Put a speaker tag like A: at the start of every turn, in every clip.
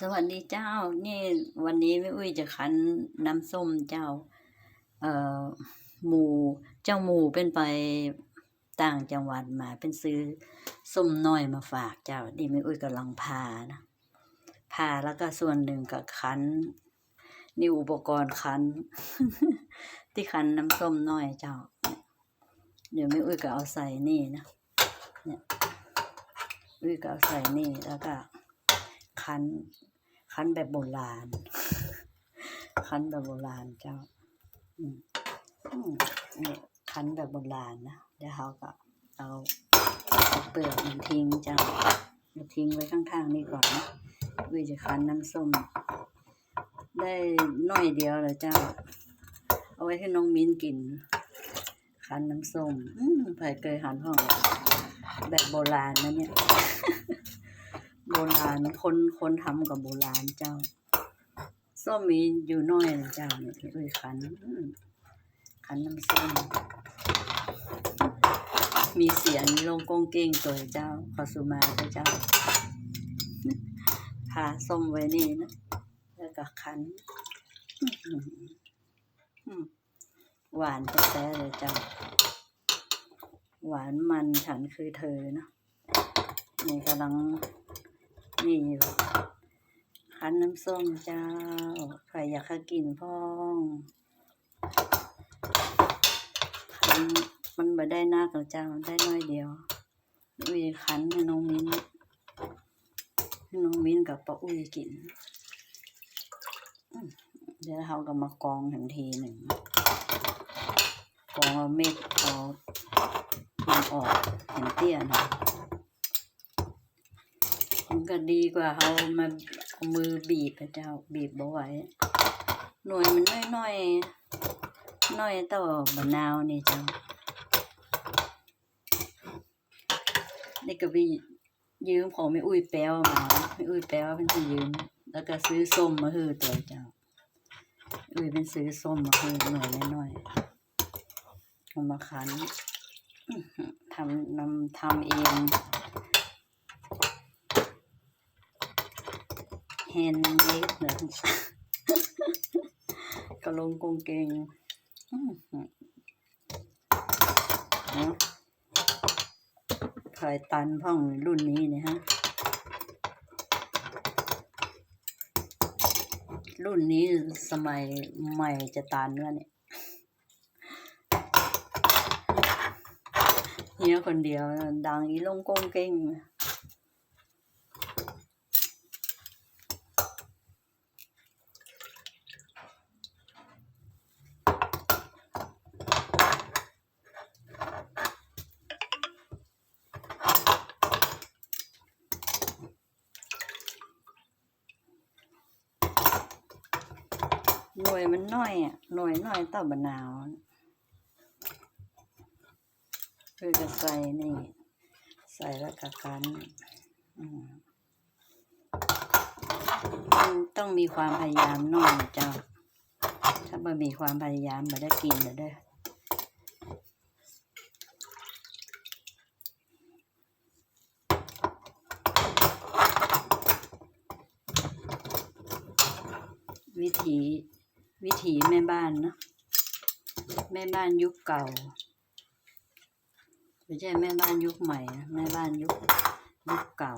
A: สวัสดีเจ้า นี่วันนี้แม่อุ้ยจะคั้นน้ำส้มเจ้า เอ่อหมูเจ้าหมูเป็นไปต่างจังหวัดมาเป็นซื้อส้มน้อยมาฝากเจ้านี่แม่อุ้ยกำลังพานะพาแล้วก็ส่วนหนึ่งก็คั้นนี่อุปกรณ์คั้น ที่คั้นน้ำส้มน้อยเจ้า เดี๋ยวแม่อุ้ยก็เอาใส่นี่นะเนี่ยอุ้ยก็เอาใส่นี่แล้วก็ คั้น คั้นแบบโบราณ คั้นแบบโบราณเจ้าอืมอืมนี่คั้นแบบโบราณนะเดี๋ยวเขาก็เอาเปลือกมันทิ้งเจ้ามาทิ้งไว้ข้างๆนี่ก่อนนะวิจะคั้นน้ำส้ม ได้หน่อยเดียวเลยเจ้า เอาไว้ให้น้องมิ้นกิน คั้นน้ำส้มอืมผยเคยหันห้องแบบโบราณนะเนี่ย โบราณคนคนทำกับโบราณเจ้าส้มมีอยู่น้อยนะเจ้าเนี่ยที่อุ้ยคันอืมคันน้ำส้มมีเสียงลงกงเก่งตัวเจ้าขอสุมาตัวเจ้าพาส้มไว้นี่นะแล้วก็คันหวานแท้ๆเลยเจ้าหวานมันฉันคือเธอนะนี่กำลัง นี่คั้นน้ำส้มเจ้า ใครอยากกินพ้องคั้นมันม่ได้หนักหรอกเจ้าได้น้อยเดียวอุ้ยคั้นให้น้องมิ้นให้น้องมิ้นกับป้าอุ้ยกิน เดี๋ยวเราก็มากองทันทีหนึ่งกองเอาเม็ดเอามันออกเห็นเตี้ยหนะ มัน ก็ดีกว่าเอามาเอามือบีบอะเจ้าบีบบ่ไหวหน่วยมันน้อยๆน้อยต่อบะนาวนี่เจ้านี่ก็ไปยืมของไม่อุ้ยแป้วมาไม่อุ้ยแป้วเป็นที่ยืม แล้วก็ซื้อส้มมาฮือตัวเจ้าอุ้ยเป็นซื้อส้มมาฮือหน่วยน้อยๆเอามาคั้นทำนำทำเอง แฮนด์เมดเหมือนกระลงกงเกงอื้อหือเนาะขายตันพ่องรุ่นนี้เนี่ยฮะ รุ่นนี้สมัยใหม่จะตันแล้วเนี่ยเฮียคนเดียวดังอีลงกงเก่ง หน่วยมันน้อยอะหน่วยน้อยต่อบะนาวคือจะใส่นี่ ใส่แล้วก็คั้นอืมมันต้องมีความพยายามน้อยนะเจ้า ถ้าไม่มีความพยายามไม่ได้กินเลยเด้อวิถี วิถีแม่บ้านนะแม่บ้านยุคเก่าไม่ใช่แม่บ้านยุคใหม่นะแม่บ้านยุคยุคเก่า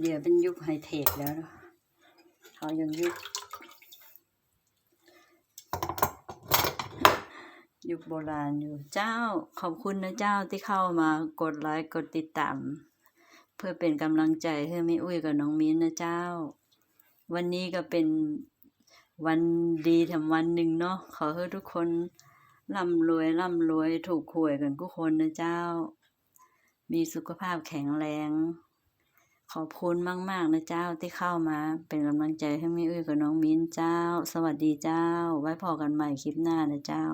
A: เดี๋ยวเป็นยุคไฮเทคแล้วนะเขายังยุคยุคโบราณอยู่เจ้าขอบคุณนะเจ้าที่เข้ามากดไลค์กดติดตาม เพื่อเป็นกำลังใจให้แม่อุ้ยกับน้องมิ้นนะเจ้า วันนี้ก็เป็นวันดีทำวันหนึ่งเนาะขอให้ทุกคนร่ำรวยร่ำรวยถูกหวยกันทุกคนนะเจ้า มีสุขภาพแข็งแรง ขอบคุณมาก ๆ นะเจ้าที่เข้ามา เป็นกำลังใจให้ม่อุ้ยกับน้องมิ้นเจ้า สวัสดีเจ้า ไว้พอกันใหม่คลิปหน้านะเจ้า